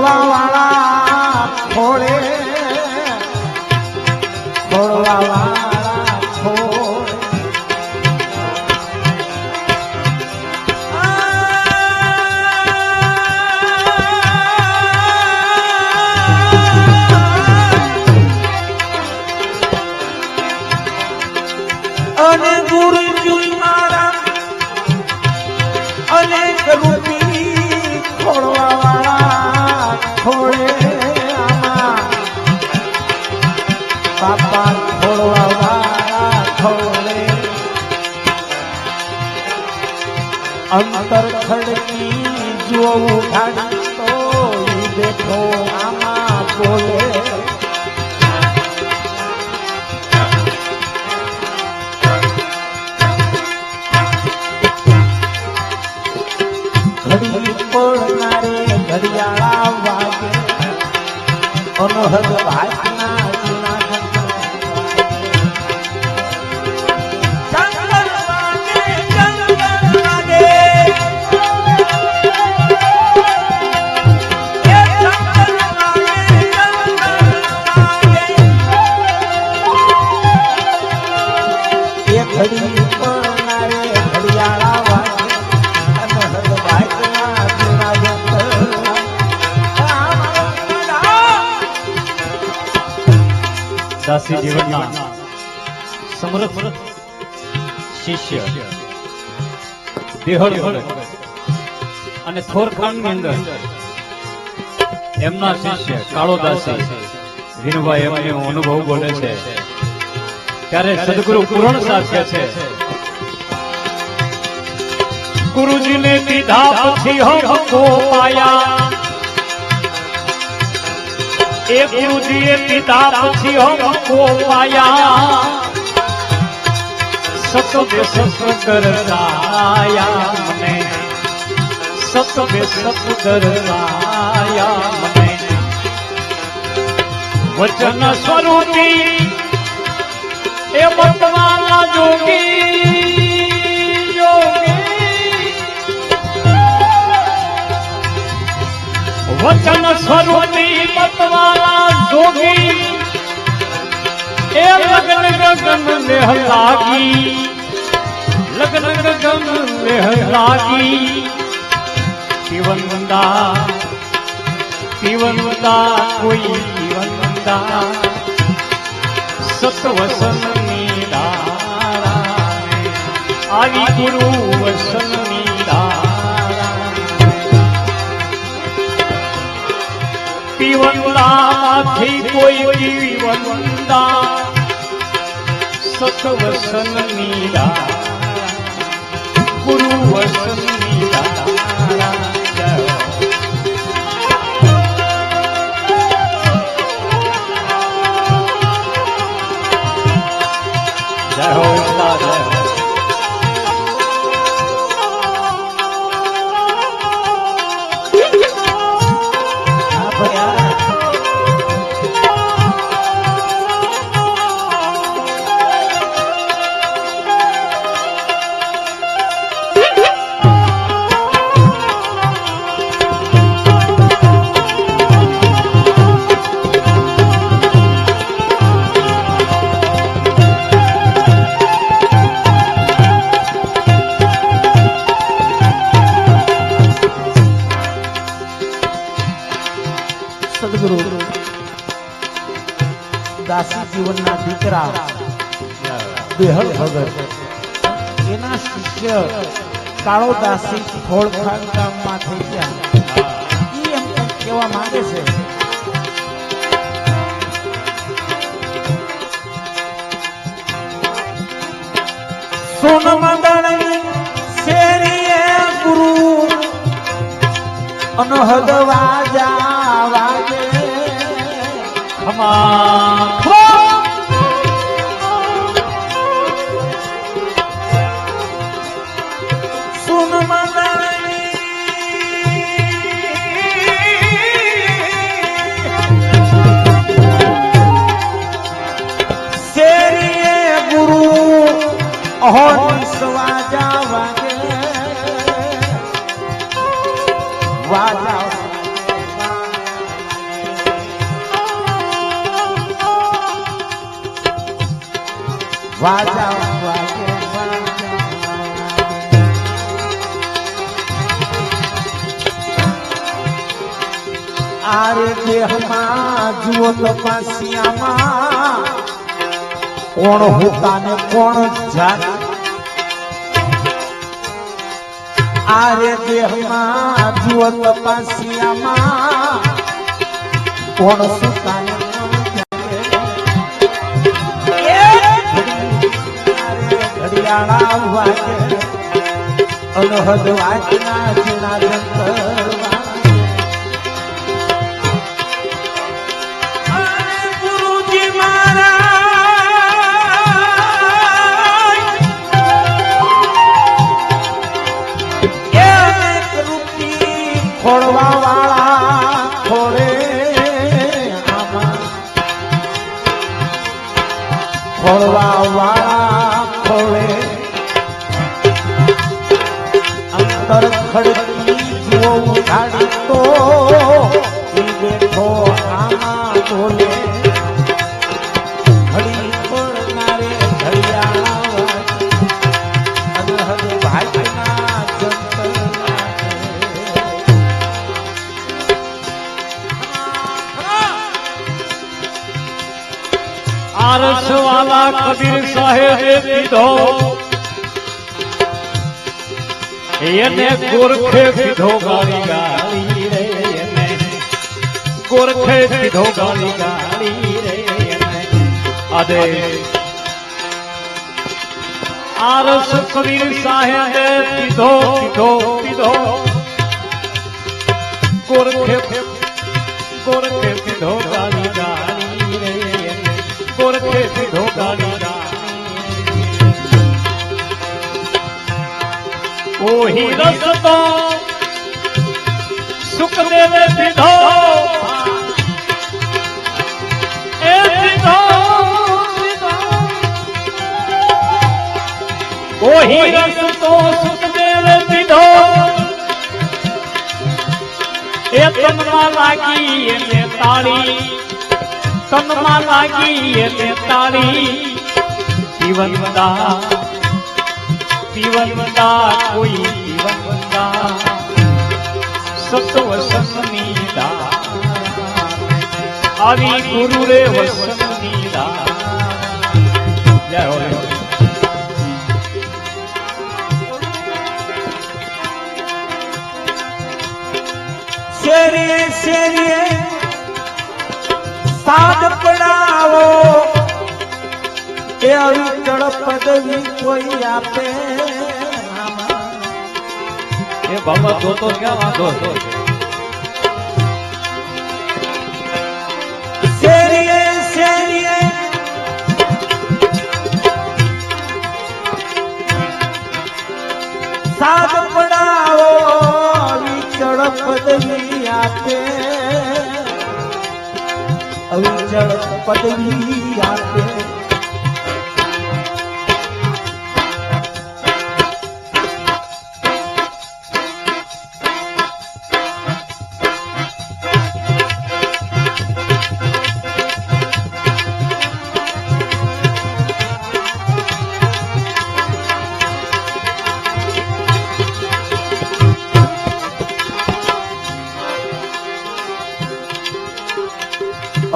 wow. ઘડિયાળા વાગે. અનહદ ભાતના દાસી જીવનના સમૃદ્ધ શિષ્ય. દેહળ અને થોરખાંડની અંદર એમના શિષ્ય કાળો દાસી વિનુભાઈ એમને અનુભવ બોલે છે. ત્યારે સદગુરુ પૂરણ સાથે છે. ગુરુજીને દીધા પછી હો પાયા એ ગુરુજીએ પિતા પછી હમકો પાયા સતવે સત કરતાયા મને. સતવે સત કરતાયા મને. વચન સ્વરૂપી એ વર્તમાન જોગી વચન સ્વરૂપી મતવાલા જોગી. એ લગ્ન ગગન મેહ લાગી લગ્ન ગગન મેહ લાગી પીવનવંદા પીવનવંદા કોઈ પીવનવંદા સતવસનની દારા આવી ગુરુ વસનની પીવંદાથી કોઈ પીવંદા સતવસન મીરા ગુરુ વસન મીરા દાસી જીવનના દીકરા. બેહળ ભગત. એના શિષ્ય કાળો દાસી થોડખાન ગામમાં થઈ ગયા. એ એમ કહેવા માંગે છે. સોન મંદળ શેરીએ ગુરુ. અનહદ વાજા વાગે ખમા સુન આરે જુઓ તપાસિયામાં કોણ હોતા ને કોણ જાત? આરે દેહમાં જુઓ તપાસિયામાં કોણ સુતા ને ઘડિયાળા વાગે અનહદ વાચના જીણા જંતર ખોળવા અંતર ખડકી જુઓ ઉઘાડી એને ગોરખે પીધો ગાળી ગાળી રે એને. ગોરખે પીધો ગાળી ગાળી રે અદે આરસ કબીર સાહેબે પીધો પીધો પીધો ગોરખે ગોરખે પીધો ગાળી ગાળી રે ગોરખે ગાળી ગાળી ઓહી રસતો સુખદેવે પીધો એ પીધો. ઓહી રસતો સુખદેવે પીધો એ તનમાં લાગી એને તાળી તનમાં લાગી એને તાળી જીવનદા જીવનદા કોઈ જીવનદા સત્વ સસની આવી ગુરુ રે વસની દા જય હો. શેરીએ શેરીએ સાદ પડાવો એ અવિચળ પદવી કોઈ આપે. એ બાબા જોતો ક્યાં વાંધો સાદ પડાવો અવિચળ પદવી આપે. અવિચળ પદવી આપે.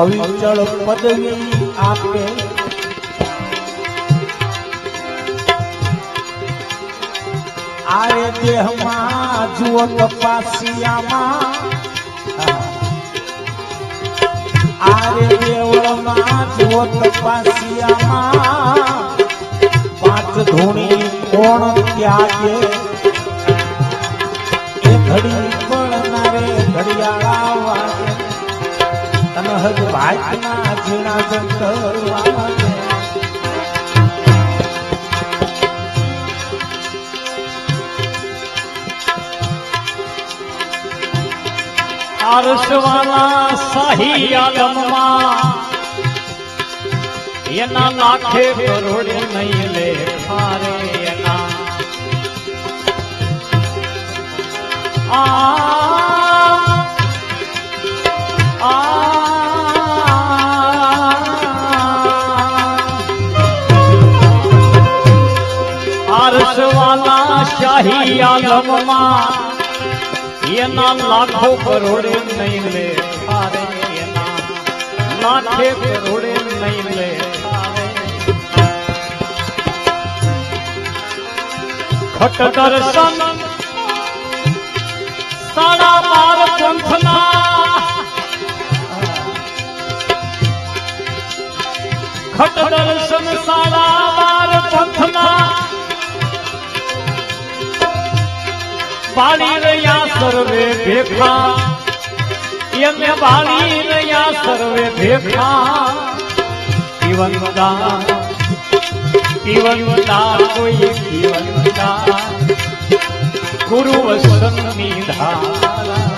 અવિચળ પદવી આપે. આરે દેહમાં જુઓ તપાસિયામાં. આરે દેવળમાં જુઓ તપાસિયામાં. પાંચ ધૂણી કોણ ત્યાગે? એ ઘડી પડનારે ઘડિયાળા વાગે તનહદ ભાગના ઝીણા જંતર વાગે આરસવાલા શાહી આલમમાં એના લાખે કરોડે નહીં લે ખારે એના. આ આરસવાલા શાહી આલમમાં. એના લાખો કરોડે નહીં લે ખારે એના. લાખે કરોડે નહીં લે ખટ દર્શન સાડા બાર પંથના. ખટ દર્શન સાડા બાર પંથના. બાળી રહ્યા સર્વે ભેખા એમને બાળી રહ્યા સર્વે ભેખા જીવનદાન જીવનદાન કોઈ જીવનદાન ગુરુ વસનની ધારા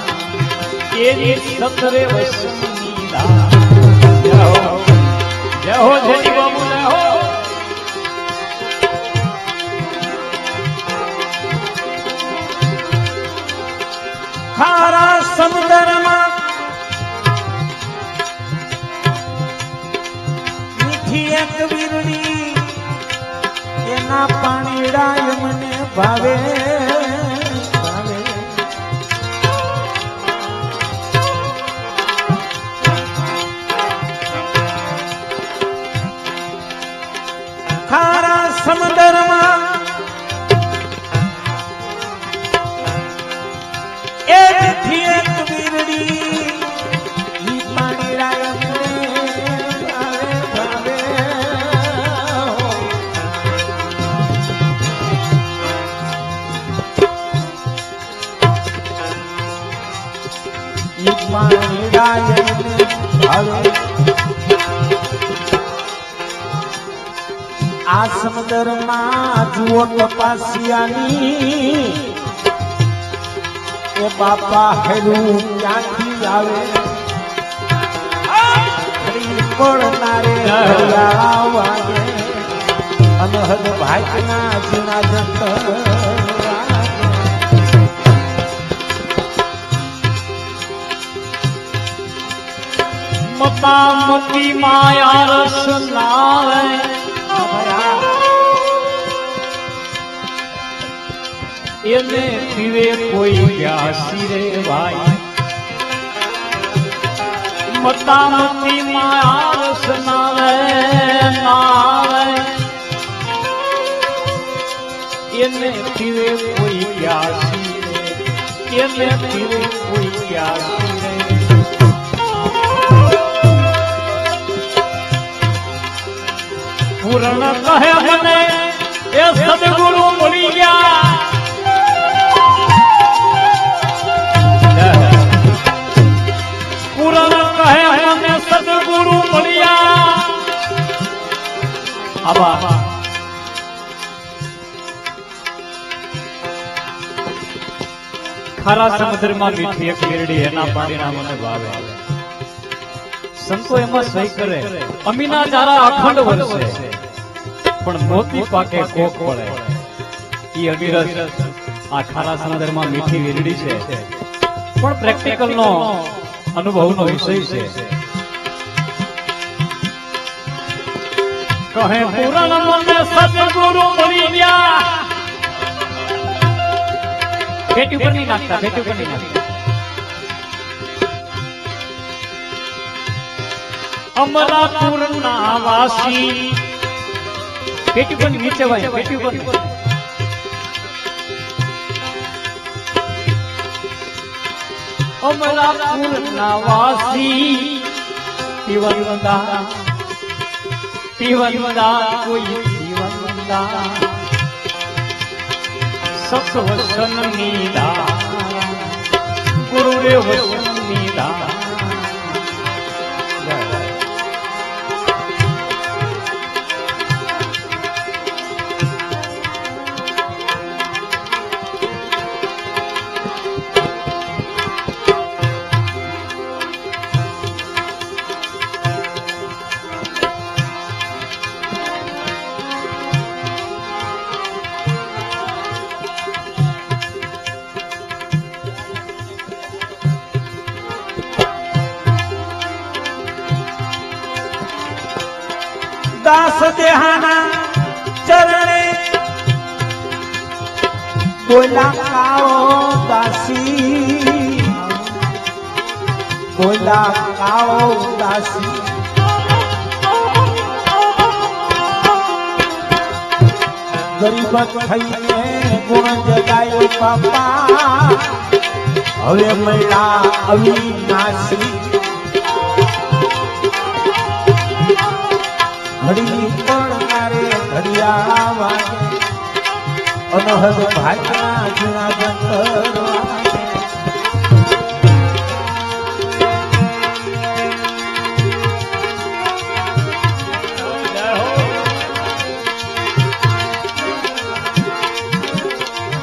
એની સતરે વસનની ધારા જય હો જય હો જય બાબુ ખારા સમુદ્રમાં મીઠી એક વીરડી એના પાણીડા મને ભાવે. ભાવે. આ સમુદ્રમાં જુઓ તપાસિયાની એ બાપા હેરું ક્યાંથી આવે? પડનારે હરિયાળા વાગે. અનહદ ભાઈના જૂના મતા મતી માયા રસ લાવે. એને પીવે કોઈ પ્યાસી રે ભાઈ. મતા મતી માયા રસ નાવે નાવે એને પીવે કોઈ પ્યાસી એને પીવે કોઈ પ્યાસી પૂરણ કહે મને, એ સદગુરુ મળી ગયા. પૂરણ કહે મને સમુદ્રમાં મીઠી એક મેરડી એના પાણીના મને ભાવે. સંતો એમાં સહી કરે. અમીના જારા અખંડ વરસે પણ મોતી પાકે કોક પડે ઈ અવિરસ આ ખારા સમુદ્રમાં મીઠી વીરડી છે. પણ પ્રેક્ટિકલ નો અનુભવનો વિષય છે. કહે પુરાણ મને સદગુરુ મળી પેટી ઉપર નહીં નાખતા, પેટી ઉપર નહીં નાખતા. અમરાપુર ના વાસી પેટી પર નીચે ભાઈ પેટી પર અમરાપુર ના વાસી પીવંદા પીવંદા કોઈ પીવંદા સત વસન નીદા ગુરુદેવ વસન નીદા દાસ દેહાના ચરણે બોલા કાળો દાસી બોલા કાળો દાસી ગરીબ થઈને ગુણ જગાયો બાપા હવે મહિલા અવિનાશી ઘડી પડનારે ઘડિયાળા વાગે. અનહદ જીણા જંતરવા